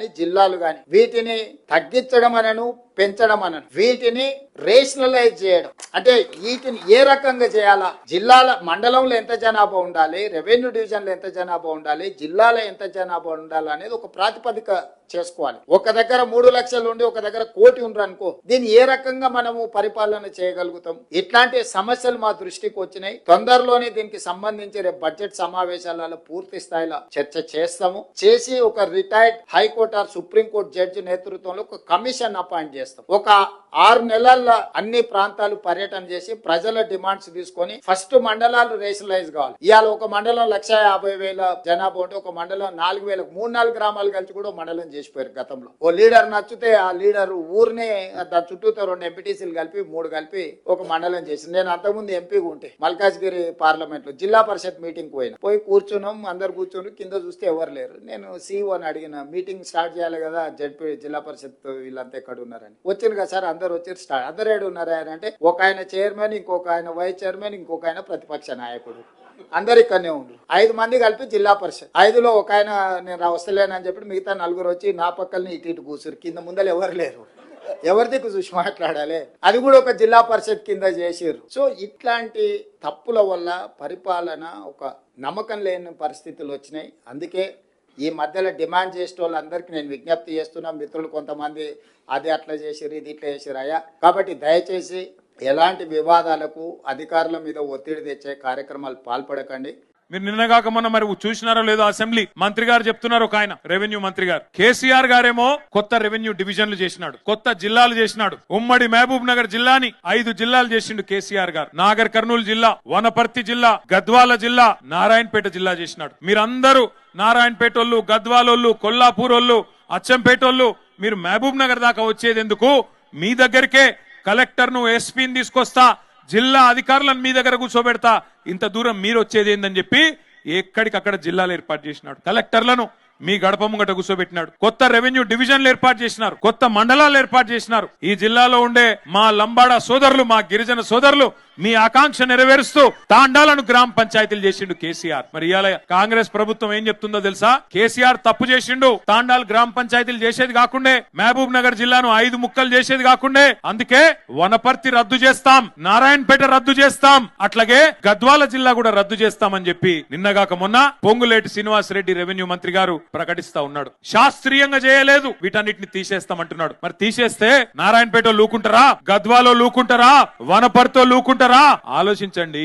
అని జిల్లాలు కానీ వీటిని తగ్గించడం అనను పెంచడం అన వీటిని రేషనలైజ్ చేయడం. అంటే వీటిని ఏ రకంగా చేయాలా? జిల్లాల మండలంలో ఎంత జనాభా ఉండాలి? రెవెన్యూ డివిజన్లో ఎంత జనాభా ఉండాలి? జిల్లాలో ఎంత జనాభా ఉండాలి అనేది ఒక ప్రాతిపదిక చేసుకోవాలి. ఒక దగ్గర మూడు లక్షలు ఉండి ఒక దగ్గర కోటి ఉండరు అనుకో దీన్ని ఏ రకంగా మనము పరిపాలన చేయగలుగుతాం? ఇట్లాంటి సమస్యలు మా దృష్టికి వచ్చినాయి. తొందరలోనే దీనికి సంబంధించి రేపు బడ్జెట్ సమావేశాలలో పూర్తి స్థాయిలో చర్చ చేస్తాము. చేసి ఒక retired high court or supreme court judge నేతృత్వంలో ఒక కమిషన్ అపాయింట్ చేస్తాం. ఒక ఆరు నెలల్లో అన్ని ప్రాంతాలు పర్యటన చేసి ప్రజల డిమాండ్స్ తీసుకొని ఫస్ట్ మండలాలు రేషనలైజ్ కావాలి. ఇవాళ ఒక మండలం లక్ష యాభై వేల జనాభా ఉంటే ఒక మండలం నాలుగు వేల మూడు నాలుగు గ్రామాలు కలిసి కూడా మండలం చేసిపోయారు గతంలో. ఓ లీడర్ నచ్చితే ఆ లీడర్ ఊరినే దాని చుట్టూతో రెండు ఎంపీటీసీలు కలిపి మూడు కలిపి ఒక మండలం చేసింది. నేను అంతకుముందు ఎంపీగా ఉంటే మల్కాజ్గిరి పార్లమెంట్లో జిల్లా పరిషత్ మీటింగ్ పోయినా. పోయి కూర్చున్నాం అందరు కూర్చొని కింద చూస్తే ఎవరు లేరు. నేను CEO అని అడిగిన మీటింగ్ స్టార్ట్ చేయాలి కదా జడ్పీ జిల్లా పరిషత్ వీళ్ళంతా ఎక్కడ ఉన్నారని. వచ్చింది కదా సార్ అందరు వచ్చారు స్టార్ట్ అందరు ఏడు ఉన్నారు ఆయన అంటే ఒక ఆయన చైర్మన్ ఇంకొక ఆయన వైస్ చైర్మన్ ఇంకొక ఆయన ప్రతిపక్ష నాయకుడు. అందరు ఇక్కడనే ఉండు ఐదు మంది కలిపి జిల్లా పరిషత్. ఐదులో ఒక ఆయన నేను వస్తలేనని చెప్పి మిగతా నలుగురు వచ్చి నా పక్కల్ని ఇటు ఇటు కూర్చురు కింద ముందర ఎవరు లేరు. ఎవరి దిక్కు చూసి మాట్లాడాలి. అది కూడా ఒక జిల్లా పరిషత్ కింద చేసారు సో ఇట్లాంటి తప్పుల వల్ల పరిపాలన ఒక నమ్మకం లేని పరిస్థితులు వచ్చినాయి. అందుకే ఈ మధ్యలో డిమాండ్ చేసే వాళ్ళందరికీ నేను విజ్ఞప్తి చేస్తున్నా మిత్రులు కొంతమంది అది అట్లా చేసిర్రు ఇది ఇట్లా చేసిర్రు అయ్యా. కాబట్టి దయచేసి ఎలాంటి వివాదాలకు అధికారుల మీద ఒత్తిడి తెచ్చే కార్యక్రమాలు పాల్పడకండి. మీరు నిన్నగాక మొన్న మరి చూసినారో లేదో అసెంబ్లీ మంత్రి గారు చెప్తున్నారు ఒక ఆయన రెవెన్యూ మంత్రి గారు. కేసీఆర్ గారేమో కొత్త రెవెన్యూ డివిజన్లు చేసినాడు కొత్త జిల్లాలు చేసినాడు. ఉమ్మడి మహబూబ్ నగర్ జిల్లాని ఐదు జిల్లాలు చేసిండు కేసీఆర్ గారు. నాగర్ కర్నూలు జిల్లా వనపర్తి జిల్లా గద్వాల జిల్లా నారాయణపేట జిల్లా చేసినాడు. మీరందరూ నారాయణపేట వాళ్ళు గద్వాలోళ్ళు కొల్లాపూర్ వాళ్ళు అచ్చంపేట వాళ్ళు మీరు మహబూబ్ నగర్ దాకా వచ్చేది ఎందుకు? మీ దగ్గరికే కలెక్టర్ను ఎస్పీని తీసుకొస్తా జిల్లా అధికారులను మీ దగ్గర కూర్చోబెడతా ఇంత దూరం మీరు వచ్చేది ఏందని చెప్పి ఎక్కడికక్కడ జిల్లాలు ఏర్పాటు చేసినాడు. కలెక్టర్లను మీ గడప ముంగట కూర్చోబెట్టినాడు. కొత్త రెవెన్యూ డివిజన్లు ఏర్పాటు చేసినారు. కొత్త మండలాలు ఏర్పాటు చేసినారు. ఈ జిల్లాలో ఉండే మా లంబాడ సోదరులు మా గిరిజన సోదరులు మీ ఆకాంక్ష నెరవేరుస్తూ తాండాలను గ్రామ పంచాయతీలు చేసిండు కేసీఆర్. మరి ఇవాళ కాంగ్రెస్ ప్రభుత్వం ఏం చెప్తుందో తెలుసా? కేసీఆర్ తప్పు చేసిండు. తాండాలు గ్రామ పంచాయతీలు చేసేది కాకుండే మహబూబ్ నగర్ జిల్లాను ఐదు ముక్కలు చేసేది కాకుండే అందుకే వనపర్తి రద్దు చేస్తాం నారాయణపేట రద్దు చేస్తాం అట్లాగే గద్వాల జిల్లా కూడా రద్దు చేస్తామని చెప్పి నిన్నగాక మొన్న పొంగులేటి శ్రీనివాస్ రెడ్డి రెవెన్యూ మంత్రి గారు ప్రకటిస్తా ఉన్నాడు. శాస్త్రీయంగా చేయలేదు. వీటన్నిటిని తీసేస్తామంటున్నాడు. మరి తీసేస్తే నారాయణపేట లూకుంటారా? గద్వాలో లూకుంటారా? వనపర్తితో లూకుంటారా? సోదరులారా ఆలోచించండి.